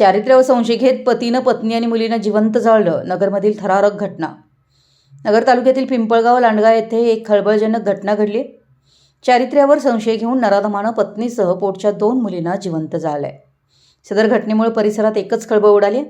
चारित्र्यावर संशय घेत पतीनं पत्नी आणि मुलीनं जिवंत जाळलं नगरमधील थरारक घटना. नगर तालुक्यातील पिंपळगाव लांडगा येथे एक खळबळजनक घटना घडली. चारित्र्यावर संशय घेऊन नराधमानं पत्नीसह पोटच्या दोन मुलींना जिवंत जाळलंय. सदर घटनेमुळे परिसरात एकच खळबळ उडाली.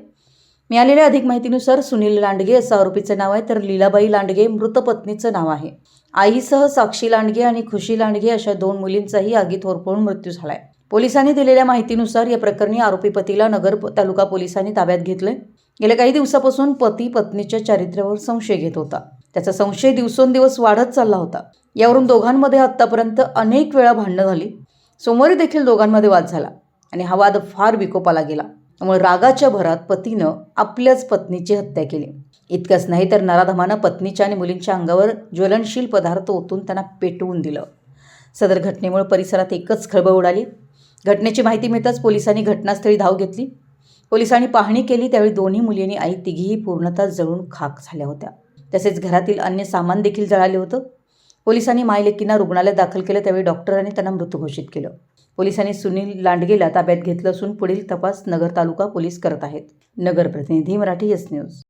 मिळालेल्या अधिक माहितीनुसार सुनील लांडगे असं आरोपीचं नाव आहे तर लीलाबाई लांडगे मृत पत्नीचं नाव आहे. आईसह साक्षी लांडगे आणि खुशी लांडगे अशा दोन मुलींचाही आगीत होरपळून मृत्यू झालाय. पोलिसांनी दिलेल्या माहितीनुसार या प्रकरणी आरोपी पतीला नगर तालुका पोलिसांनी ताब्यात घेतलंय. गेल्या काही दिवसापासून पती पत्नीच्या चारित्र्यावर संशय घेत होता. त्याचा संशय दिवसेंदिवस वाढत चालला होता. यावरून दोघांमध्ये आत्तापर्यंत अनेक वेळा भांडणं झाली. सोमवारी देखील दोघांमध्ये वाद झाला आणि हा वाद फार विकोपाला गेला. त्यामुळे रागाच्या भरात पतीनं आपल्याच पत्नीची हत्या केली. इतकंच नाही तर नराधमानं पत्नीच्या आणि मुलींच्या अंगावर ज्वलनशील पदार्थ ओतून त्यांना पेटवून दिलं. सदर घटनेमुळे परिसरात एकच खळबळ उडाली. घटनेची माहिती मिळताच पोलिसांनी घटनास्थळी धाव घेतली. पोलिसांनी पाहणी केली त्यावेळी दोन्ही मुली आणि आई तिघीही पूर्णतः जळून खाक झाल्या होत्या. तसेच घरातील अन्य सामान देखील जळाले होतं. पोलिसांनी मायलेकींना रुग्णालयात दाखल केलं त्यावेळी डॉक्टरांनी त्यांना मृत घोषित केलं. पोलिसांनी सुनील लांडगेला ताब्यात घेतलं असून पुढील तपास नगर तालुका पोलीस करत आहेत. नगर प्रतिनिधी मराठी एस न्यूज.